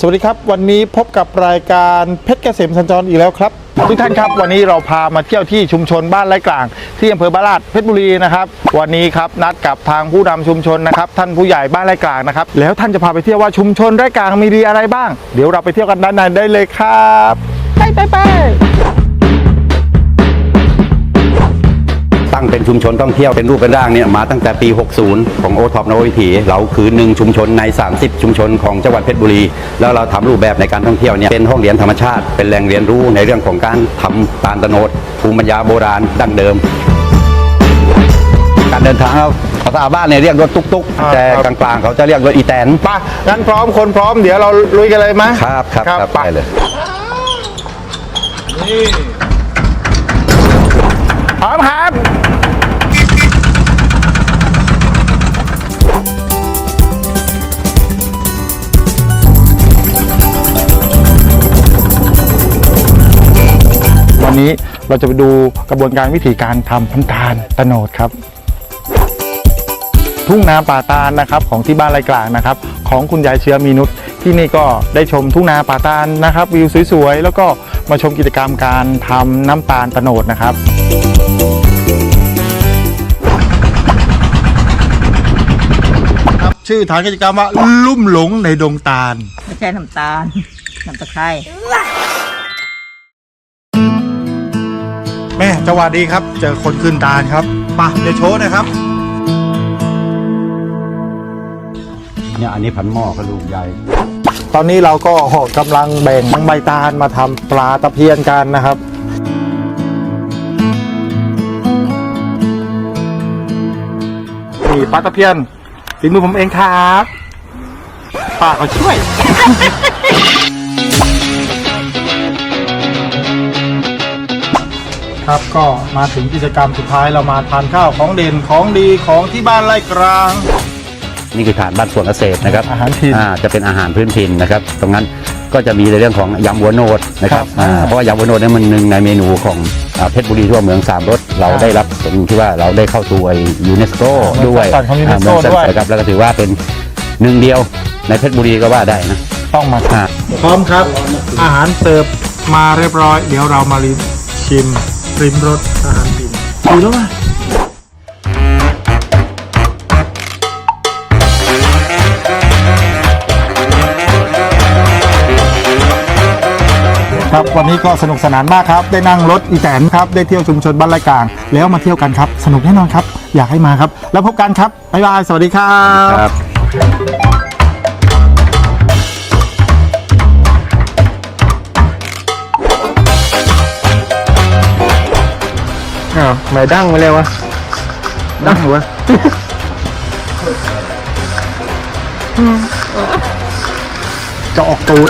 สวัสดีครับ วันนี้พบกับรายการเพชรเกษมสัญจรอีกแล้วครับ ทุกท่านครับวันนี้เราพามาเที่ยวที่ชุมชนบ้านไร่กลาง ที่อำเภอบ้านลาดเพชรบุรีนะครับ วันนี้ครับนัดกับทางผู้นำชุมชนนะครับ ท่านผู้ใหญ่บ้านไร่กลางนะครับ แล้วท่านจะพาไปเที่ยวว่าชุมชนไร่กลางมีดีอะไรบ้าง เดี๋ยวเราไปเที่ยวกันด้านในได้เลยครับไปไปไป มชนท่องเที่ยวเป็นรูปเป็นร่างเนี่ยมาตั้งแต่ปี 60 ของโอท็อปนววิถีเราคือหนึ่งชุมชนใน 30 ชุมชนของจังหวัดเพชรบุรี แล้วเราทำรูปแบบในการท่องเที่ยวเนี่ยเป็นห้องเรียนธรรมชาติ เป็นแหล่งเรียนรู้ในเรื่องของการทำตาลตะโนดภูมิปัญญาโบราณดั้งเดิม การเดินทางเราภาษาบ้านเนี่ยเรียกรถตุ๊กๆ แต่กลางๆ เขาจะเรียกรถอีแตนไปงั้นพร้อมคนพร้อมเดี๋ยวเราลุยกันเลยไหมครับครับครับไปไปเลยพร้อมครับ นนี้เราจะไปดูกระบวนการวิธีการทำน้ำตาลตะโนดครับ ทุ่งนาป่าตาลนะครับของที่บ้านไรกลางนะครับ ของคุณยายเชื้อมีนุชที่นี่ก็ได้ชมทุ่งนาป่าตาลนะครับ วิวสวยๆ แล้วก็มาชมกิจกรรมการทำน้ำตาลตะโนดนะครับครับชื่อฐานกิจกรรมว่าลุ่มหลงในดงตาล ไม่ใช่น้ำตาลน้ำตะไคร้ แม่สวัสดีครับ เจอคนขึ้นตาลครับมาเดี๋ยวโชว์หนะครับ เนี่ยอันนี้พันหม้อก็ลูกใหญ่ ตอนนี้เราก็กำลังแบ่งใบตาลมาทำปลาตะเพียนกันนะครับ นี่ปลาตะเพียนฝีมือผมเองครับป้าก็ช่วย ครับ ก็มาถึงกิจกรรมสุดท้ายเรามาทานข้าวของเด่นของดีของที่บ้านไร่กลาง นี่คือฐานบ้านสวนเกษตรนะครับอาหารถิ่นจะเป็นอาหารพื้นถิ่นนะครับ ตรงนั้นก็จะมีในเรื่องของยำหัวโนดนะครับครับอ่าอ่าเพราะว่ายำหัวโนดเนี่ยมันหนึ่งในเมนูของอ่าเพชรบุรีทั่วเมืองสามรสเราอ่าได้รับเป็นที่ว่าเราได้เข้าสู่ไอ้ยูเนสโกเมืองด้วยสร้างสรรค์ของ UNESCO าเมืองสร้างสรรค์ด้วยครับแล้วก็ถือว่าเป็นหนึ่งเดียวในเพชรบุรีก็ว่าได้นะต้องมาอ่า พร้อมครับ อาหารเสิร์ฟมาเรียบร้อย เดี๋ยวเรามาริมชิม ริมรสอาหารถิ่นดีแล้วว่ะครับวันนี้ก็สนุกสนานมากครับ ได้นั่งรถอีแตนครับ ได้เที่ยวชุมชนบ้านไร่กลาง แล้วมาเที่ยวกันครับ สนุกแน่นอนครับ อยากให้มาครับ แล้วพบกันครับบ๊ายบายสวัสดีครับ อ้าวไม่ดั้งไปเลยวะ ดั้งวะจะออกตูด